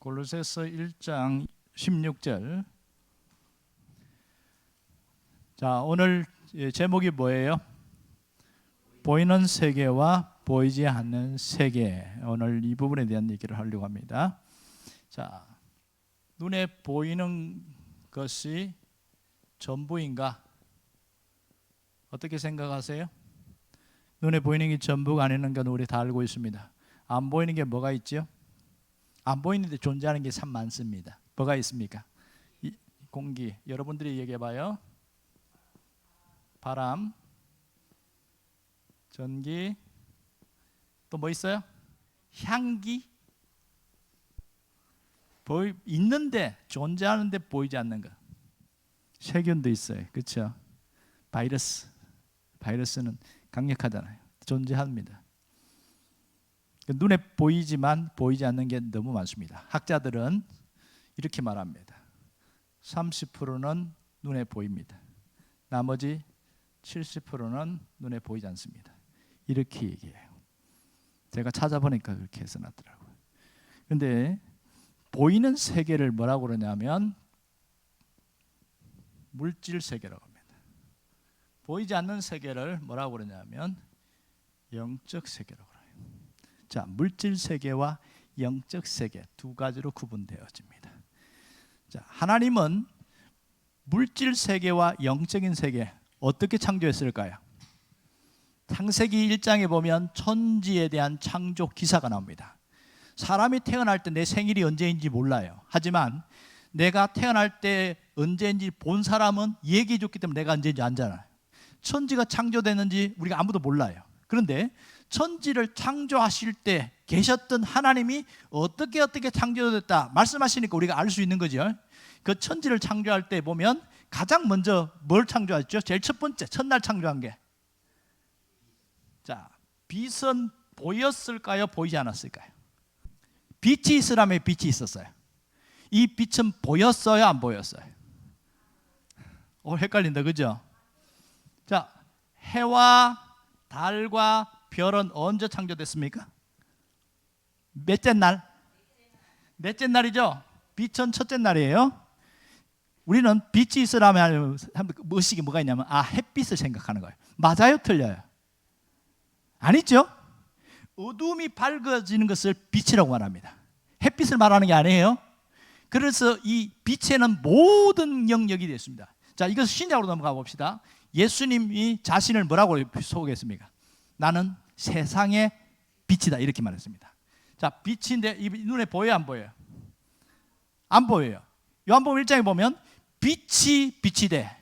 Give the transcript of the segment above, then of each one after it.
골로새서 1장 16절. 자, 오늘 예, 제목이 뭐예요? 보이는 세계와 보이지 않는 세계. 오늘 이 부분에 대한 얘기를 하려고 합니다. 자, 눈에 보이는 것이 전부인가? 어떻게 생각하세요? 눈에 보이는 게 전부가 아니는 건 우리 다 알고 있습니다. 안 보이는 게 뭐가 있죠? 안 보이는데 존재하는 게 참 많습니다. 뭐가 있습니까? 이, 공기. 여러분들이 얘기해 봐요. 바람, 전기, 또 뭐 있어요? 향기. 보이 있는데 존재하는데 보이지 않는 것. 세균도 있어요. 그렇죠? 바이러스. 바이러스는 강력하잖아요. 존재합니다. 눈에 보이지만 보이지 않는 게 너무 많습니다. 학자들은 이렇게 말합니다. 30%는 눈에 보입니다. 나머지 70%는 눈에 보이지 않습니다. 이렇게 얘기해요. 제가 찾아보니까 그렇게 해서 놨더라고요. 근데 보이는 세계를 뭐라고 그러냐면 물질 세계라고 합니다. 보이지 않는 세계를 뭐라고 그러냐면 영적 세계라고. 자, 물질 세계와 영적 세계 두 가지로 구분되어집니다. 자, 하나님은 물질 세계와 영적인 세계 어떻게 창조했을까요? 창세기 1장에 보면 천지에 대한 창조 기사가 나옵니다. 사람이 태어날 때 내 생일이 언제인지 몰라요. 하지만 내가 태어날 때 언제인지 본 사람은 얘기해 줬기 때문에 내가 언제인지 알잖아요. 천지가 창조됐는지 우리가 아무도 몰라요. 그런데 천지를 창조하실 때 계셨던 하나님이 어떻게 어떻게 창조됐다 말씀하시니까 우리가 알 수 있는 거죠. 그 천지를 창조할 때 보면 가장 먼저 뭘 창조했죠? 제일 첫 번째 첫날 창조한 게 자, 빛은 보였을까요? 보이지 않았을까요? 빛이 있으라면 빛이 있었어요. 이 빛은 보였어요? 안 보였어요? 어, 헷갈린다, 그죠? 자, 해와 달과 별은 언제 창조됐습니까? 몇째 날? 넷째 날이죠. 빛은 첫째 날이에요. 우리는 빛이 있으라면 무엇이 뭐가 있냐면 아 햇빛을 생각하는 거예요. 맞아요, 틀려요? 아니죠. 어둠이 밝아지는 것을 빛이라고 말합니다. 햇빛을 말하는 게 아니에요. 그래서 이 빛에는 모든 영역이 됐습니다. 자, 이것을 신약으로 넘어가 봅시다. 예수님이 자신을 뭐라고 소개했습니까? 나는 세상의 빛이다 이렇게 말했습니다. 자, 빛인데 이 눈에 보여 안 보여요? 안 보여요. 요한복음 1장에 보면 빛이 빛이 돼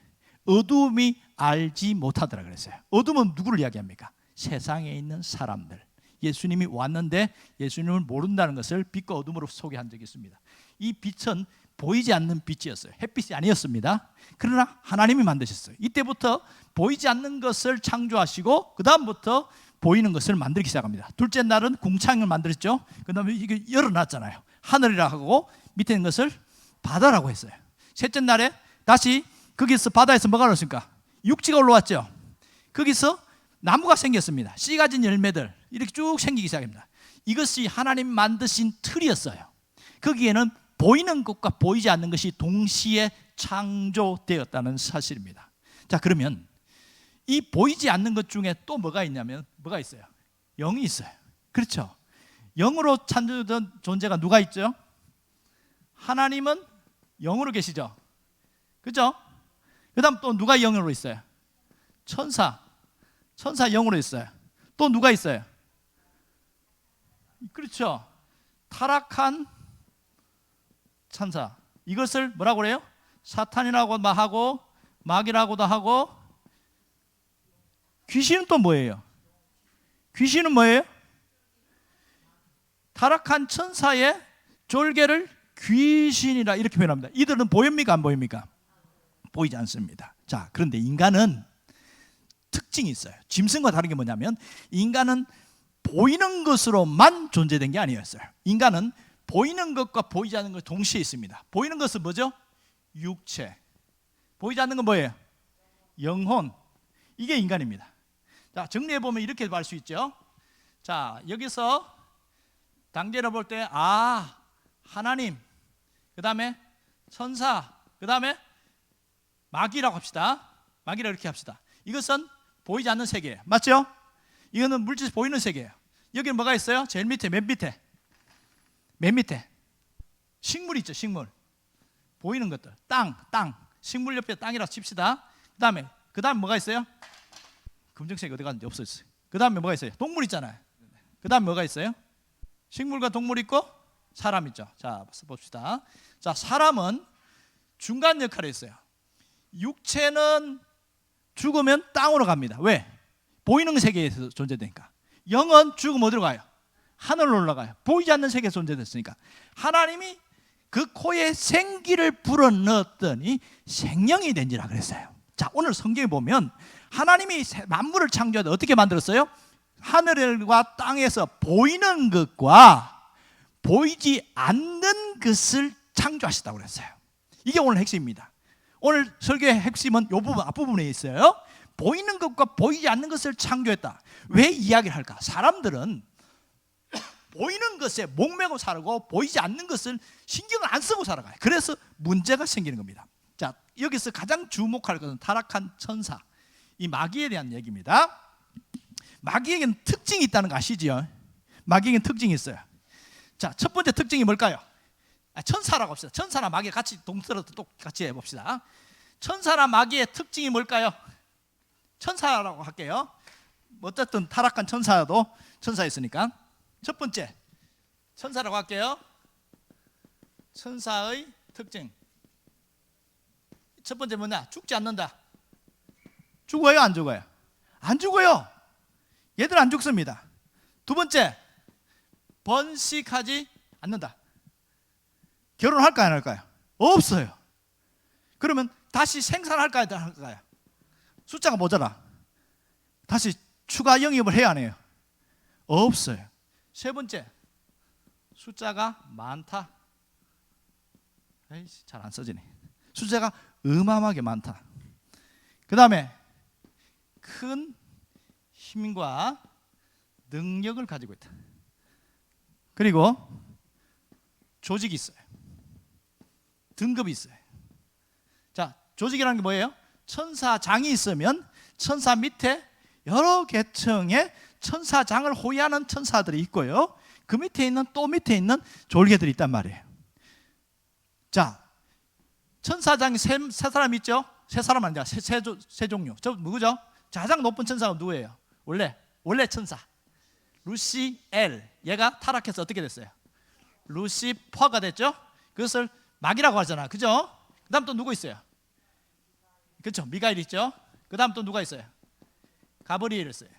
어둠이 알지 못하더라 그랬어요. 어둠은 누구를 이야기합니까? 세상에 있는 사람들. 예수님이 왔는데 예수님을 모른다는 것을 빛과 어둠으로 소개한 적이 있습니다. 이 빛은 보이지 않는 빛이었어요. 햇빛이 아니었습니다. 그러나 하나님이 만드셨어요. 이때부터 보이지 않는 것을 창조하시고 그 다음부터 보이는 것을 만들기 시작합니다. 둘째 날은 궁창을 만들었죠. 그 다음에 이게 열어놨잖아요. 하늘이라 하고 밑에 있는 것을 바다라고 했어요. 셋째 날에 다시 거기서 바다에서 뭐가 올랐습니까? 육지가 올라왔죠. 거기서 나무가 생겼습니다. 씨 가진 열매들 이렇게 쭉 생기기 시작합니다. 이것이 하나님 만드신 틀이었어요. 거기에는 보이는 것과 보이지 않는 것이 동시에 창조되었다는 사실입니다. 자, 그러면 이 보이지 않는 것 중에 또 뭐가 있냐면 뭐가 있어요? 영이 있어요. 그렇죠? 영으로 창조된 존재가 누가 있죠? 하나님은 영으로 계시죠. 그죠? 그다음 또 누가 영으로 있어요? 천사. 천사 영으로 있어요. 또 누가 있어요? 그렇죠. 타락한 천사. 이것을 뭐라고 그래요? 사탄이라고 하고 마귀라고도 하고 귀신은 또 뭐예요? 귀신은 뭐예요? 타락한 천사의 졸개를 귀신이라 이렇게 표현합니다. 이들은 보입니까 안 보입니까? 보이지 않습니다. 자, 그런데 인간은 특징이 있어요. 짐승과 다른 게 뭐냐면 인간은 보이는 것으로만 존재된 게 아니었어요. 인간은 보이는 것과 보이지 않는 것 동시에 있습니다. 보이는 것은 뭐죠? 육체. 보이지 않는 건 뭐예요? 영혼. 이게 인간입니다. 자, 정리해 보면 이렇게 말수 있죠. 자, 여기서 당제를 볼 때 아, 하나님, 그 다음에 천사, 그 다음에 마귀라고 합시다. 마귀라 이렇게 합시다. 이것은 보이지 않는 세계예요. 맞죠? 이거는 물질 보이는 세계예요. 여기는 뭐가 있어요? 제일 밑에, 맨 밑에. 맨 밑에. 식물 있죠, 식물. 보이는 것들. 땅, 땅. 식물 옆에 땅이라 칩시다. 그 다음에, 그 다음에 뭐가 있어요? 검정색 어디 갔는지 없어졌어요. 그 다음에 뭐가 있어요? 동물 있잖아요. 그 다음에 뭐가 있어요? 식물과 동물 있고 사람 있죠. 자, 봅시다. 자, 사람은 중간 역할을 했어요. 육체는 죽으면 땅으로 갑니다. 왜? 보이는 세계에서 존재되니까. 영은 죽으면 어디로 가요? 하늘로 올라가요. 보이지 않는 세계에 존재됐으니까. 하나님이 그 코에 생기를 불어넣었더니 생명이 된지라 그랬어요. 자, 오늘 성경에 보면 하나님이 세- 만물을 창조하다 어떻게 만들었어요? 하늘과 땅에서 보이는 것과 보이지 않는 것을 창조하셨다고 그랬어요. 이게 오늘 핵심입니다. 오늘 설교의 핵심은 이 부분 앞부분에 있어요. 보이는 것과 보이지 않는 것을 창조했다. 왜 이야기를 할까? 사람들은 보이는 것에 목매고 살고 보이지 않는 것을 신경을 안 쓰고 살아가요. 그래서 문제가 생기는 겁니다. 자, 여기서 가장 주목할 것은 타락한 천사, 이 마귀에 대한 얘기입니다. 마귀에게는 특징이 있다는 거 아시죠? 마귀에게는 특징이 있어요. 자, 첫 번째 특징이 뭘까요? 아, 천사라고 합시다. 천사나 마귀 같이 동서로 똑같이 해봅시다. 천사나 마귀의 특징이 뭘까요? 천사라고 할게요. 어쨌든 타락한 천사도 천사였으니까. 첫 번째 천사라고 할게요. 천사의 특징. 첫 번째 뭐냐? 죽지 않는다. 죽어요, 안 죽어요? 안 죽어요. 얘들 안 죽습니다. 두 번째 번식하지 않는다. 결혼할까요, 안 할까요? 없어요. 그러면 다시 생산할까요, 안 할까요? 숫자가 모자라. 다시 추가 영입을 해야 하네요. 없어요. 세 번째 숫자가 많다. 에이씨, 잘 안 써지네. 숫자가 어마어마하게 많다. 그 다음에 큰 힘과 능력을 가지고 있다. 그리고 조직이 있어요. 등급이 있어요. 자, 조직이라는 게 뭐예요? 천사장이 있으면 천사 밑에 여러 계층의 천사장을 호위하는 천사들이 있고요. 그 밑에 있는 또 밑에 있는 졸개들이 있단 말이에요. 자, 천사장이 세, 세 사람 있죠? 세 사람 아니라 세, 세, 조- 세 종류. 저 누구죠? 가장 높은 천사가 누구예요? 원래 원래 천사 루시엘. 얘가 타락해서 어떻게 됐어요? 루시퍼가 됐죠? 그것을 마귀라고 하잖아. 그죠? 그다음 또 누구 있어요? 그렇죠. 미가엘 있죠. 그다음 또 누가 있어요? 가브리엘 있어요.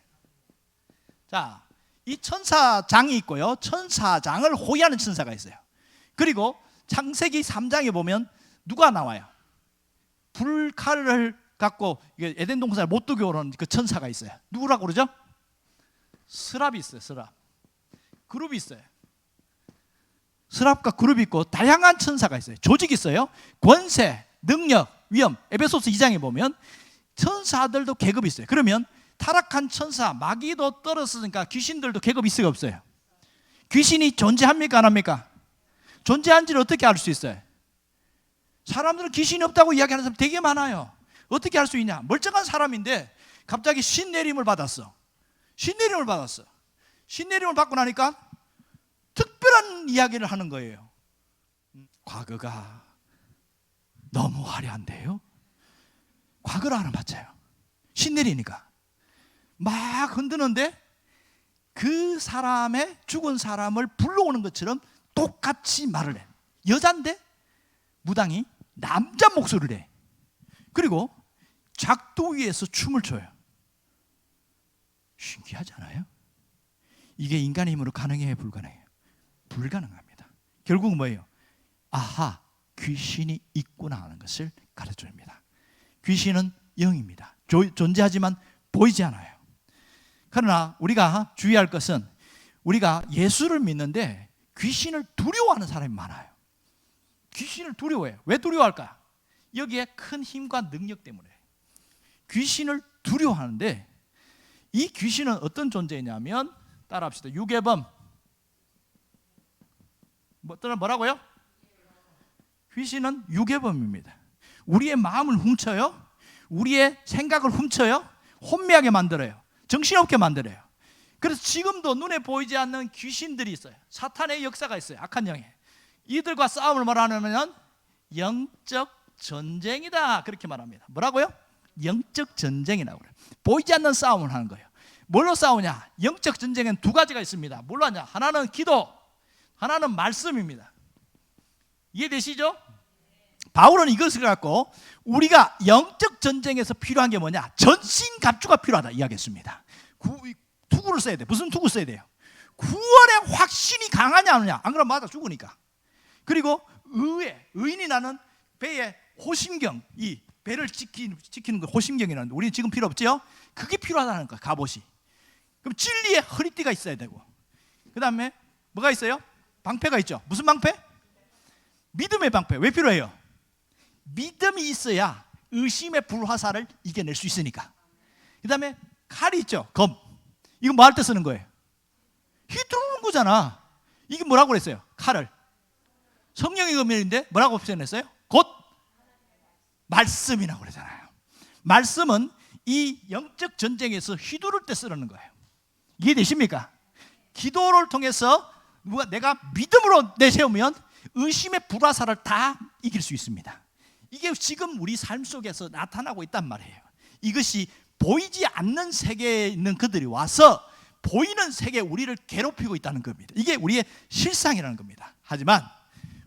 자, 이 천사장이 있고요. 천사장을 호위하는 천사가 있어요. 그리고 창세기 3장에 보면 누가 나와요? 불칼을 갖고 에덴 동산을 못 두게 오는 그 천사가 있어요. 누구라고 그러죠? 스랍이 있어요. 스랍. 그룹이 있어요. 스랍과 그룹이 있고 다양한 천사가 있어요. 조직이 있어요. 권세, 능력, 위엄. 에베소스 2장에 보면 천사들도 계급이 있어요. 그러면 타락한 천사, 마귀도 떨어졌으니까 귀신들도 계급이 있어요, 없어요? 귀신이 존재합니까, 안 합니까? 존재한지를 어떻게 알 수 있어요? 사람들은 귀신이 없다고 이야기하는 사람 되게 많아요. 어떻게 할수 있냐? 멀쩡한 사람인데 갑자기 신 내림을 받았어. 신 내림을 받았어. 신 내림을 받고 나니까 특별한 이야기를 하는 거예요. 음, 과거가 너무 화려한데요. 과거를 하나 맞아요. 신 내리니까 막 흔드는데 그 사람의 죽은 사람을 불러오는 것처럼 똑같이 말을 해. 여잔데 무당이 남자 목소리를 해. 그리고 작도 위에서 춤을 춰요. 신기하지 않아요? 이게 인간의 힘으로 가능해요, 불가능해요? 불가능합니다. 결국 뭐예요? 아하, 귀신이 있구나 하는 것을 가르쳐 줍니다. 귀신은 영입니다. 조- 존재하지만 보이지 않아요. 그러나 우리가 주의할 것은 우리가 예수를 믿는데 귀신을 두려워하는 사람이 많아요. 귀신을 두려워해요. 왜 두려워할까? 여기에 큰 힘과 능력 때문에. 귀신을 두려워하는데 이 귀신은 어떤 존재냐면 따라합시다. 유괴범. 뭐 뭐라고요? 귀신은 유괴범입니다. 우리의 마음을 훔쳐요. 우리의 생각을 훔쳐요. 혼미하게 만들어요. 정신없게 만들어요. 그래서 지금도 눈에 보이지 않는 귀신들이 있어요. 사탄의 역사가 있어요. 악한 영에. 이들과 싸움을 말하면 영적 전쟁이다. 그렇게 말합니다. 뭐라고요? 영적 전쟁이라고 그래요. 보이지 않는 싸움을 하는 거예요. 뭘로 싸우냐? 영적 전쟁엔 두 가지가 있습니다. 뭘로 하냐? 하나는 기도, 하나는 말씀입니다. 이해되시죠? 바울은 이것을 갖고 우리가 영적 전쟁에서 필요한 게 뭐냐? 전신 갑주가 필요하다 이야기했습니다. 구, 투구를 써야 돼. 무슨 투구 써야 돼요? 구원의 확신이 강하냐 아니냐? 안 그러면 맞아 죽으니까. 그리고 의에 의인이 나는 배의 호심경 이 배를 지키는, 지키는 거 호심경이라는데 우리는 지금 필요 없죠? 그게 필요하다는 거야 갑옷이. 그럼 진리의 허리띠가 있어야 되고 그 다음에 뭐가 있어요? 방패가 있죠. 무슨 방패? 믿음의 방패. 왜 필요해요? 믿음이 있어야 의심의 불화살을 이겨낼 수 있으니까. 그 다음에 칼이 있죠. 검. 이거 뭐 할 때 쓰는 거예요? 휘두르는 거잖아. 이게 뭐라고 그랬어요? 칼을. 성령의 검인데 뭐라고 표현했어요? 곧 말씀이라고 그러잖아요. 말씀은 이 영적 전쟁에서 휘두를 때 쓰는 거예요. 이해되십니까? 기도를 통해서 누가 내가 믿음으로 내세우면 의심의 불화살을 다 이길 수 있습니다. 이게 지금 우리 삶 속에서 나타나고 있단 말이에요. 이것이 보이지 않는 세계에 있는 그들이 와서 보이는 세계에 우리를 괴롭히고 있다는 겁니다. 이게 우리의 실상이라는 겁니다. 하지만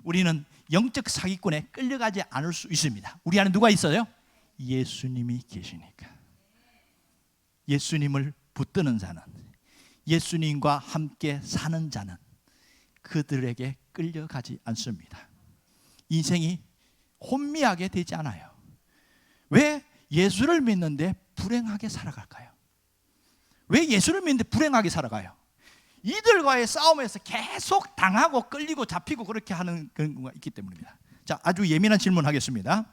우리는 영적 사기꾼에 끌려가지 않을 수 있습니다. 우리 안에 누가 있어요? 예수님이 계시니까. 예수님을 붙드는 자는 예수님과 함께 사는 자는 그들에게 끌려가지 않습니다. 인생이 혼미하게 되지 않아요. 왜 예수를 믿는데 불행하게 살아갈까요? 왜 예수를 믿는데 불행하게 살아가요? 이들과의 싸움에서 계속 당하고 끌리고 잡히고 그렇게 하는 거 있기 때문입니다. 자, 아주 예민한 질문 하겠습니다.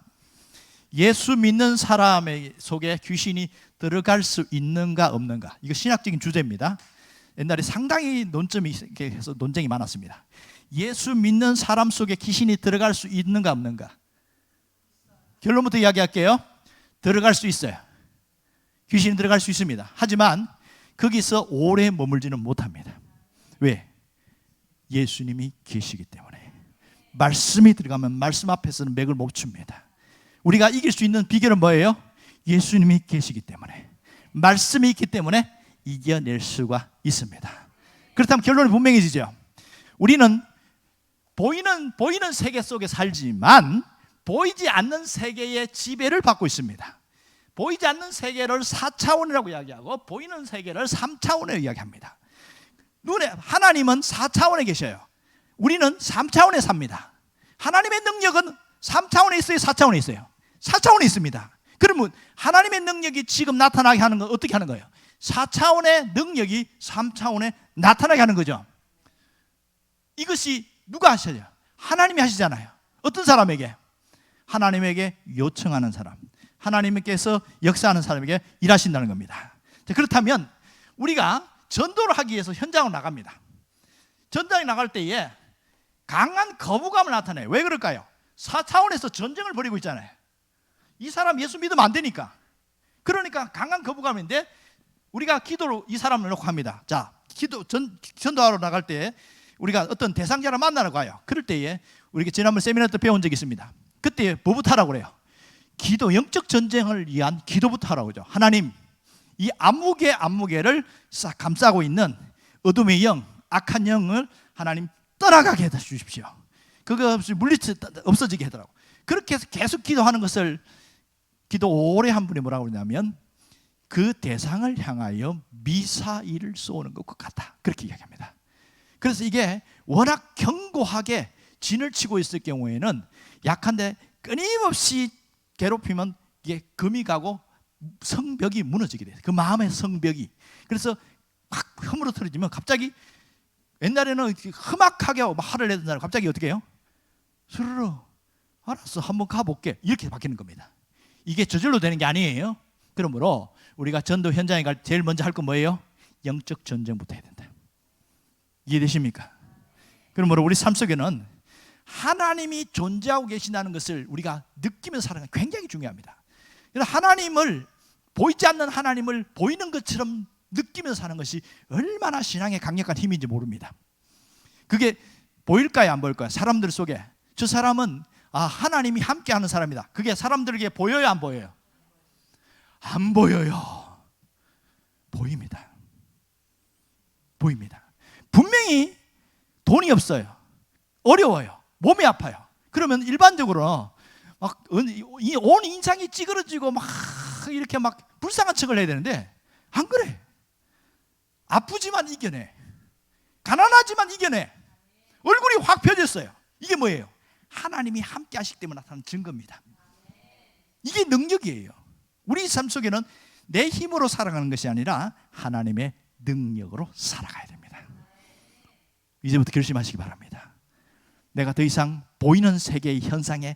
예수 믿는 사람의 속에 귀신이 들어갈 수 있는가 없는가? 이거 신학적인 주제입니다. 옛날에 상당히 논점이 해서 논쟁이 많았습니다. 예수 믿는 사람 속에 귀신이 들어갈 수 있는가 없는가? 결론부터 이야기할게요. 들어갈 수 있어요. 귀신이 들어갈 수 있습니다. 하지만 거기서 오래 머물지는 못합니다. 왜? 예수님이 계시기 때문에. 말씀이 들어가면 말씀 앞에서는 맥을 못 춥니다. 우리가 이길 수 있는 비결은 뭐예요? 예수님이 계시기 때문에. 말씀이 있기 때문에 이겨낼 수가 있습니다. 그렇다면 결론이 분명해지죠. 우리는 보이는 보이는 세계 속에 살지만 보이지 않는 세계의 지배를 받고 있습니다. 보이지 않는 세계를 4차원이라고 이야기하고 보이는 세계를 3차원으로 이야기합니다. 눈에 하나님은 4차원에 계셔요. 우리는 3차원에 삽니다. 하나님의 능력은 3차원에 있어요, 4차원에 있어요. 4차원에 있습니다. 그러면 하나님의 능력이 지금 나타나게 하는 건 어떻게 하는 거예요? 4차원의 능력이 3차원에 나타나게 하는 거죠. 이것이 누가 하셔요? 하나님이 하시잖아요. 어떤 사람에게? 하나님에게 요청하는 사람. 하나님께서 역사하는 사람에게 일하신다는 겁니다. 자, 그렇다면 우리가 전도를 하기 위해서 현장으로 나갑니다. 전장에 나갈 때에 강한 거부감을 나타내요. 왜 그럴까요? 4차원에서 전쟁을 벌이고 있잖아요. 이 사람 예수 믿으면 안 되니까. 그러니까 강한 거부감인데 우리가 기도로 이 사람을 놓고 합니다. 자, 기도 전 전도하러 나갈 때 우리가 어떤 대상자를 만나러 가요. 그럴 때에 우리가 지난번 세미나 때 배운 적이 있습니다. 그때 뭐부터 하라고 그래요? 기도 영적 전쟁을 위한 기도부터 하라고 그러죠. 하나님, 이 암무개 암무개를 싹 감싸고 있는 어둠의 영, 악한 영을 하나님 떠나가게 해 주십시오. 그거 없이 물리쳐 없어지게 하더라고. 그렇게 해서 계속 기도하는 것을 기도 오래 한 분이 뭐라고 그러냐면 그 대상을 향하여 미사일을 쏘는 것과 같다. 그렇게 이야기합니다. 그래서 이게 워낙 견고하게 진을 치고 있을 경우에는 약한데 끊임없이 괴롭히면 이게 금이 가고 성벽이 무너지게 돼요. 그 마음의 성벽이. 그래서 확 허물어뜨려지면 갑자기 옛날에는 험악하게 화를 내던 사람 갑자기 어떻게 해요? 스르르 알았어 한번 가볼게 이렇게 바뀌는 겁니다. 이게 저절로 되는 게 아니에요. 그러므로 우리가 전도 현장에 갈 제일 먼저 할 건 뭐예요? 영적 전쟁부터 해야 된다. 이해되십니까? 그러므로 우리 삶 속에는 하나님이 존재하고 계신다는 것을 우리가 느끼면서 건 굉장히 중요합니다. 하나님을 보이지 않는 하나님을 보이는 것처럼 느끼면서 사는 것이 얼마나 신앙의 강력한 힘인지 모릅니다. 그게 보일까요, 안 보일까요? 사람들 속에 저 사람은 아 하나님이 함께하는 사람이다. 그게 사람들에게 보여요, 안 보여요? 안 보여요. 보입니다. 보입니다. 분명히 돈이 없어요. 어려워요. 몸이 아파요. 그러면 일반적으로 막온 인상이 찌그러지고 막 이렇게 막 불쌍한 척을 해야 되는데 안 그래. 아프지만 이겨내. 가난하지만 이겨내. 얼굴이 확 펴졌어요. 이게 뭐예요? 하나님이 함께 하시기 때문에 나타나는 증거입니다. 이게 능력이에요. 우리 삶 속에는 내 힘으로 살아가는 것이 아니라 하나님의 능력으로 살아가야 됩니다. 이제부터 결심하시기 바랍니다. 내가 더 이상 보이는 세계의 현상에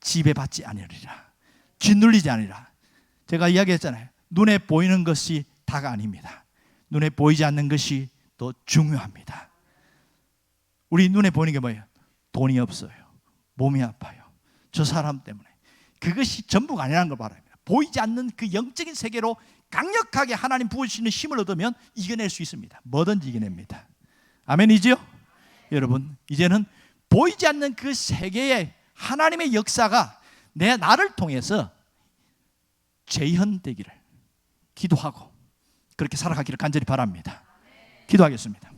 지배받지 아니하리라. 짓눌리지 아니라. 제가 이야기했잖아요. 눈에 보이는 것이 다가 아닙니다. 눈에 보이지 않는 것이 더 중요합니다. 우리 눈에 보이는 게 뭐예요? 돈이 없어요. 몸이 아파요. 저 사람 때문에. 그것이 전부가 아니라는 걸 바랍니다. 보이지 않는 그 영적인 세계로 강력하게 하나님 부어주시는 힘을 얻으면 이겨낼 수 있습니다. 뭐든지 이겨냅니다. 아멘이지요? 여러분, 이제는 보이지 않는 그 세계의 하나님의 역사가 내 나를 통해서 재현되기를 기도하고 그렇게 살아가기를 간절히 바랍니다. 기도하겠습니다.